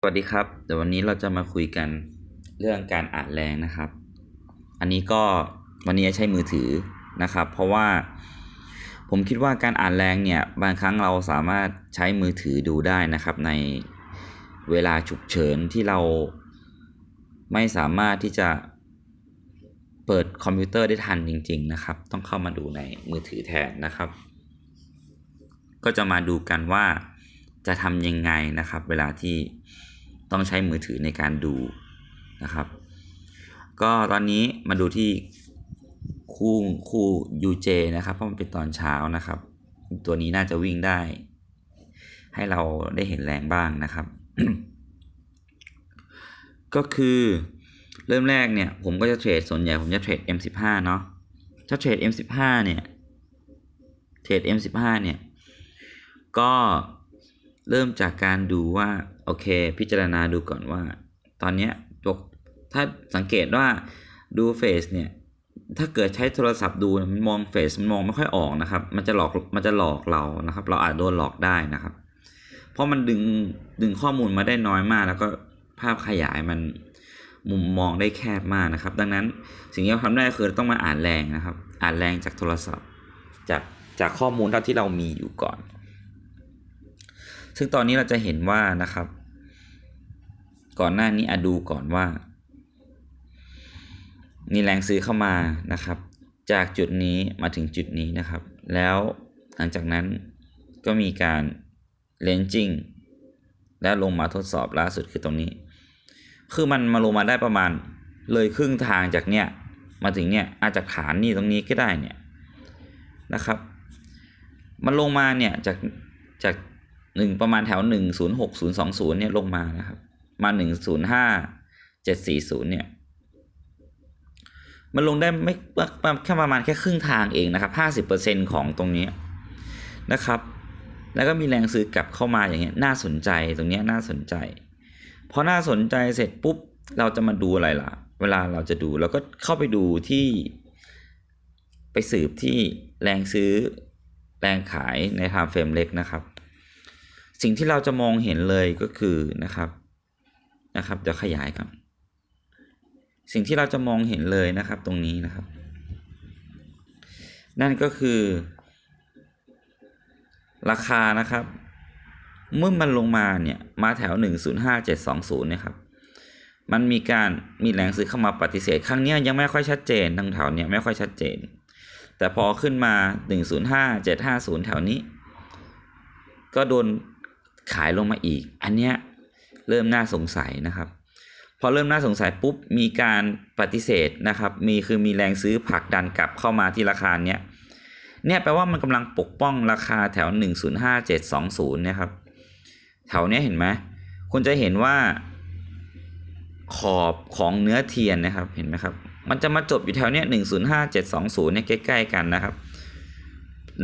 สวัสดีครับ เดี๋ยววันนี้เราจะมาคุยกันเรื่องการอ่านแรงนะครับ อันนี้ก็วันนี้ใช้มือถือนะครับ เพราะว่าผมคิดว่าการอ่านแรงเนี่ยบางครั้งเราสามารถใช้มือถือดูได้นะครับ ในเวลาฉุกเฉินที่เราไม่สามารถที่จะเปิดคอมพิวเตอร์ได้ทันจริง ๆ นะครับ ต้องเข้ามาดูในมือถือแทนนะครับ ก็จะมาดูกันว่าจะทำยังไงนะครับ เวลาที่ ต้องใช้มือถือในการดูนะครับ ก็ตอนนี้มาดูที่คู่คู่ UJ นะครับ เพราะมันเป็นตอนเช้านะครับ ตัวนี้น่าจะวิ่งได้ ให้เราได้เห็นแรงบ้างนะครับ ก็คือเริ่มแรกเนี่ย ผมก็จะเทรดส่วนใหญ่ผมจะเทรด M15 เนาะถ้าเทรด M15 เนี่ย เทรด M15 เนี่ย ก็ เริ่มจากการดูว่าโอเค พิจารณาดูก่อนว่า ตอนนี้ยปกถ้าสังเกตว่าดูเฟซเนี่ยถ้าเกิดใช้โทรศัพท์ดูมันมองเฟซมันมองไม่ค่อยออกนะครับ มันจะหลอกมันจะหลอกเรานะครับ เราอาจโดนหลอกได้นะครับ เพราะมันดึงดึงข้อมูลมาได้น้อยมาก แล้วก็ภาพขยายมันมุมมองได้แคบมากนะครับ ดังนั้นสิ่งที่เราทำได้คือต้องมาอ่านแรงนะครับ อ่านแรงจากโทรศัพท์ จากจากข้อมูลเท่าที่เรามีอยู่ก่อน ซึ่งตอนนี้เราจะเห็นว่านะครับ ก่อนหน้านี้อดูก่อนว่า มีแรงซื้อเข้ามานะครับ จากจุดนี้มาถึงจุดนี้นะครับ แล้วหลังจากนั้นก็มีการเลนจิ้งแล้วลงมาทดสอบล่าสุดคือตรงนี้ คือมันมาลงมาได้ประมาณเลยครึ่งทางจากเนี้ยมาถึงเนี้ยอาจจะฐานนี่ตรงนี้ก็ได้เนี่ยนะครับ มันลงมาเนี่ยจากจาก หนึ่งประมาณแถวหนึ่งศูนย์หกศูนย์สองศูนย์เนี่ยลงมานะครับ มาหนึ่งศูนย์ห้าเจ็ดสี่ศูนย์เนี่ย มันลงได้ไม่แค่ประมาณแค่ครึ่งทางเองนะครับห้าสิบเปอร์เซ็นของตรงนี้นะครับ แล้วก็มีแรงซื้อกลับเข้ามาอย่างเงี้ยน่าสนใจตรงเนี้ยน่าสนใจพอน่าสนใจเสร็จปุ๊บเราจะมาดูอะไรล่ะ เวลาเราจะดูเราก็เข้าไปดูที่ ไปสืบที่แรงซื้อแรงขายในไทม์เฟรมเล็กนะครับ สิ่งที่เราจะมองเห็นเลยก็คือนะครับนะครับเดี๋ยวขยายก่อนสิ่งที่เราจะมองเห็นเลยนะครับตรงนี้นะครับ นั่นก็คือ ราคานะครับ เมื่อมันลงมาเนี่ยมาแถว 105720เนี่ยครับมันมีการมีแรงซื้อเข้ามาปฏิเสธ ครั้งนี้ยังไม่ค่อยชัดเจนทางแถวเนี้ยไม่ค่อยชัดเจน แต่พอขึ้นมา 105750 แถวนี้ ก็โดน ขายลงมาอีก อันเนี้ยเริ่มน่าสงสัยนะครับ พอเริ่มน่าสงสัยปุ๊บมีการปฏิเสธนะครับ มีคือมีแรงซื้อผลักดันกลับเข้ามาที่ราคาเนี้ยเนี่ยแปลว่ามันกำลังปกป้องราคาแถว 105720เนี่ยครับแถวเนี้ยเห็นไหมคุณจะเห็นว่าขอบของเนื้อเทียนนะครับเห็นไหมครับ มันจะมาจบอยู่แถวเนี้ย105720เนี่ยใกล้ ๆ กันนะครับ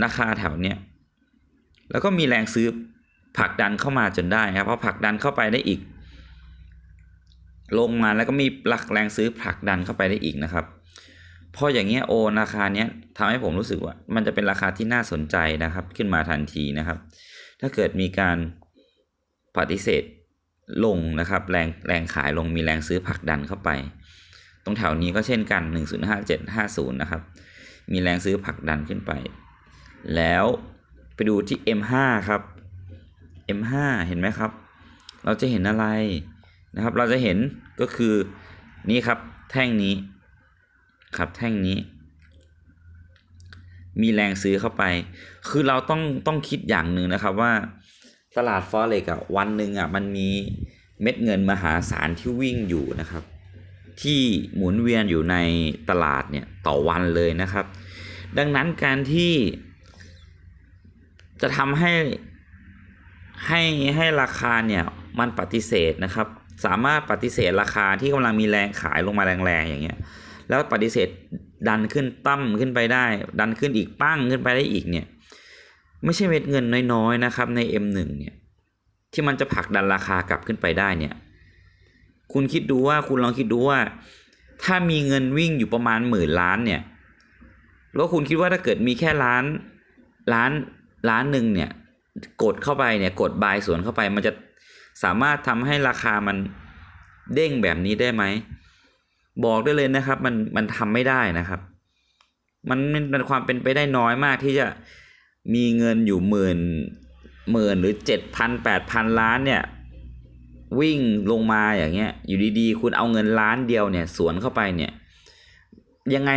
ราคาแถวเนี้ยแล้วก็มีแรงซื้อ ผลักดันเข้ามาจนได้ครับพอผลักดันเข้าไปได้อีก ลงมาแล้วก็มีหลักแรงซื้อผลักดันเข้าไปได้อีกนะครับพออย่างเงี้ยโอราคาเนี้ยทำให้ผมรู้สึกว่า มันจะเป็นราคาที่น่าสนใจนะครับ ขึ้นมาทันทีนะครับ ถ้าเกิดมีการปฏิเสธลงนะครับ แรงแรงขายลงมีแรงซื้อผลักดันเข้าไป ตรงแถวนี้ก็เช่นกัน 105750 นะครับ มีแรงซื้อผลักดันขึ้นไป แล้วไปดูที่ M5 ครับ M5 เห็นไหมครับ เราจะเห็นอะไรนะครับ เราจะเห็นก็คือนี่ครับแท่งนี้ครับแท่งนี้ มีแรงซื้อเข้าไป คือเราต้องต้องคิดอย่างหนึ่งนะครับว่าตลาดฟอเร็กอะวันหนึ่งอะมันมีเม็ดเงินมหาศาลที่วิ่งอยู่นะครับ ที่หมุนเวียนอยู่ในตลาดเนี่ยต่อวันเลยนะครับ ดังนั้นการที่จะทำให้ ให้ให้ราคาเนี่ยมันปฏิเสธนะครับ สามารถปฏิเสธราคาที่กำลังมีแรงขายลงมาแรงๆอย่างเงี้ยแล้วปฏิเสธดันขึ้นตั้มขึ้นไปได้ ดันขึ้นอีกปั้งขึ้นไปได้อีกเนี่ยไม่ใช่เม็ดเงินน้อยๆนะครับใน M1 เนี่ยที่มันจะผลักดันราคากลับขึ้นไปได้เนี่ยคุณคิดดูว่าคุณลองคิดดูว่า ถ้ามีเงินวิ่งอยู่ประมาณหมื่นล้านเนี่ยแล้วคุณคิดว่าถ้าเกิดมีแค่ล้านล้านล้านหนึ่งเนี่ย กดเข้าไปเนี่ยกดบายสวนเข้าไป มันจะสามารถทำให้ราคามันเด้งแบบนี้ได้ไหม บอกได้เลยนะครับ มันมันทำไม่ได้นะครับมันมันมันความเป็นไปได้น้อยมากที่จะมีเงินอยู่หมื่นหมื่นหรือเจ็ดพันแปดพันล้านเนี่ย วิ่งลงมาอย่างเงี้ย อยู่ดีๆ คุณเอาเงินล้านเดียวเนี่ย สวนเข้าไปเนี่ย ยังไง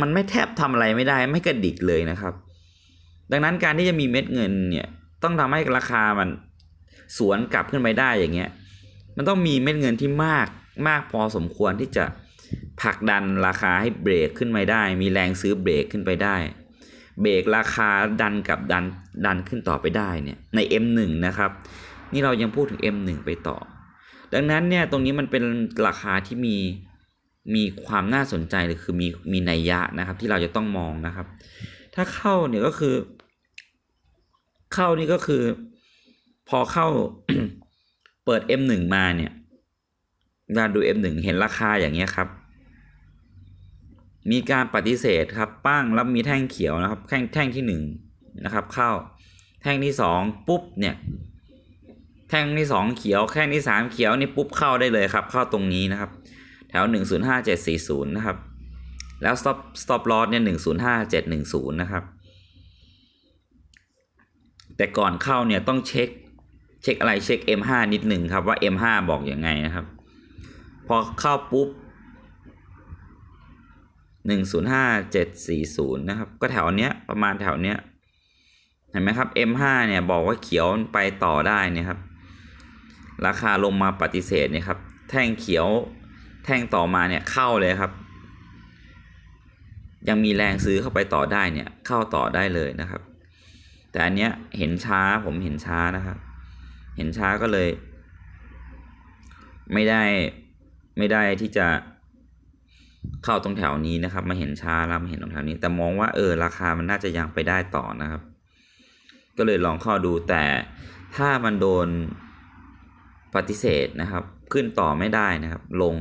มันไม่แทบทำอะไรไม่ได้ ไม่กระดิกเลยนะครับ ดังนั้นการที่จะมีเม็ดเงินเนี่ย ต้องทำให้ราคามันสวนกลับขึ้นไปได้อย่างเงี้ย มันต้องมีเม็ดเงินที่มากมากพอสมควรที่จะผลักดันราคาให้เบรกขึ้นไปได้ มีแรงซื้อเบรกขึ้นไปได้ เบรกราคาดันกับดันดันขึ้นต่อไปได้เนี่ยใน M1 นะครับ นี่เรายังพูดถึง M1 ไปต่อ ดังนั้นเนี่ยตรงนี้มันเป็นราคาที่มีมีความน่าสนใจเลยคือมีมีนัยยะนะครับที่เราจะต้องมองนะครับ ถ้าเข้าเนี่ยก็คือ เข้านี่ก็คือ พอเข้าเปิด M1 มาเนี่ยการดู M1 เห็นราคาอย่างเงี้ยครับ มีการปฏิเสธครับปั้งแล้วมีแท่งเขียวนะครับ แท่งแท่งที่หนึ่งนะครับ เข้าแท่งที่สองปุ๊บเนี่ยแท่งที่สองเขียว แท่งที่สามเขียวนี่ปุ๊บเข้าได้เลยครับ เข้าตรงนี้นะครับ แถวหนึ่งศูนย์ห้าเจ็ดสี่ศูนย์นะครับ แล้ว stop stop loss เนี่ยหนึ่งศูนย์ห้าเจ็ดหนึ่งศูนย์นะครับ แต่ก่อนเข้าเนี่ยต้องเช็คเช็คอะไรเช็ค M5 นิดหนึ่งครับว่า M5 บอกอยังไงนะครับ พอเข้าปุ๊บหนึ่งศูนย์ห้าเจ็ดสี่ศูนย์นะครับ ก็แถวเนี้ยประมาณแถวเนี้ยเห็นไหมครับ M5 เนี่ยบอกว่าเขียวไปต่อได้นี่ครับ ราคาลงมาปฏิเสธเนี่ยครับ แท่งเขียวแท่งต่อมาเนี่ยเข้าเลยครับ ยังมีแรงซื้อเข้าไปต่อได้เนี่ยเข้าต่อได้เลยนะครับ แต่อันเนี้ยเห็นช้าผมเห็นช้านะครับ เห็นช้าก็เลย ไม่ได้ไม่ได้ที่จะเข้าตรงแถวนี้นะครับ มาเห็นช้าแล้วมาเห็นตรงแถวนี้ แต่มองว่าเออราคามันน่าจะยังไปได้ต่อนะครับ ก็เลยลองเข้าดูแต่ถ้ามันโดนปฏิเสธนะครับ ขึ้นต่อไม่ได้นะครับ ลง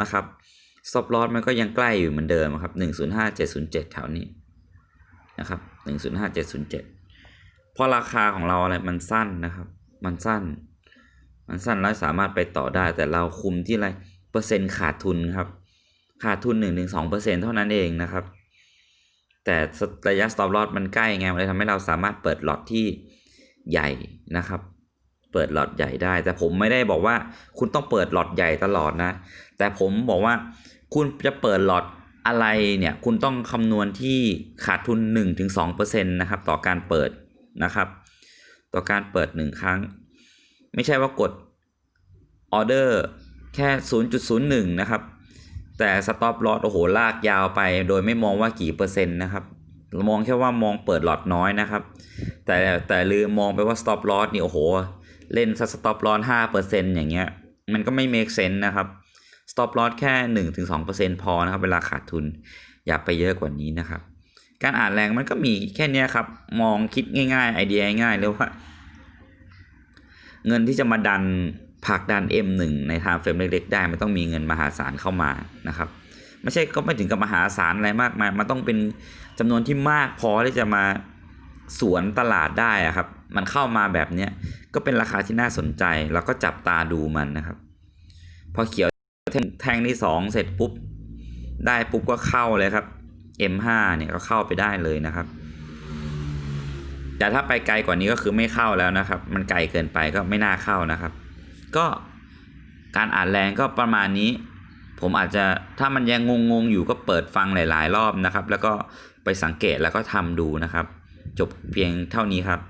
นะครับซอฟลอสมันก็ยังใกล้อยู่เหมือนเดิมครับหนึ่งศูนย์ห้าเจ็ดศูนย์เจ็ดแถวนี้นะครับ หนึ่งศูนย์ห้าเจ็ดศูนย์เจ็ดเพราะราคาของเราอะไรมันสั้นนะครับ มันสั้น มันสั้นแล้วสามารถไปต่อได้ แต่เราคุมที่อะไรเปอร์เซ็นต์ขาดทุนครับ ขาดทุนหนึ่งถึงสองเปอร์เซ็นเท่านั้นเองนะครับ แต่ระยะ stop loss มันใกล้ไง มันเลยทำให้เราสามารถเปิดหลอตที่ใหญ่นะครับ เปิดหลอตใหญ่ได้ แต่ผมไม่ได้บอกว่าคุณต้องเปิดหลอตใหญ่ตลอดนะ แต่ผมบอกว่าคุณจะเปิดหลอต อะไรเนี่ยคุณต้องคำนวณที่ขาดทุน 1-2%นะครับต่อการเปิดนะครับ ต่อการเปิด 1 ครั้ง ไม่ใช่ว่ากดออเดอร์แค่ 0.01 นะครับ แต่สต็อปลอสโอ้โห ลากยาวไป โดยไม่มองว่ากี่เปอร์เซ็นต์นะครับ มองแค่ว่ามองเปิดหลอดน้อยนะครับ แต่แต่ลืมมองไปว่า stop loss นี่โอ้โห เล่นส stop loss ห้าเปอร์เซ็นต์อย่างเงี้ย มันก็ไม่ make sense นะครับ stop loss แค่หนึ่งถึงสองเปอร์เซ็นต์พอนะครับ เวลาขาดทุนอย่าไปเยอะกว่านี้นะครับ การอ่านแรงมันก็มีแค่นี้ครับ มองคิดง่ายๆ ไอเดียง่ายๆเลยว่า เงินที่จะมาดันผลักดัน M1 ในไทม์เฟรมเล็กๆ ได้มันต้องมีเงินมหาศาลเข้ามานะครับ ไม่ใช่ก็ไม่ถึงกับมหาศาลอะไรมากมาย มันต้องเป็นจำนวนที่มากพอที่จะมาสวนตลาดได้อะครับ มันเข้ามาแบบเนี้ยก็เป็นราคาที่น่าสนใจแล้วก็จับตาดูมันนะครับ พอเขียว แทงที่สองเสร็จปุ๊บ ได้ปุ๊บก็เข้าเลยครับ M5 เนี่ยก็เข้าไปได้เลยนะครับ แต่ถ้าไปไกลกว่านี้ก็คือไม่เข้าแล้วนะครับ มันไกลเกินไปก็ไม่น่าเข้านะครับ ก็การอ่านแรงก็ประมาณนี้ ผมอาจจะถ้ามันยังงงๆอยู่ก็เปิดฟังหลาย ๆ รอบนะครับ แล้วก็ไปสังเกตแล้วก็ทำดูนะครับ จบเพียงเท่านี้ครับ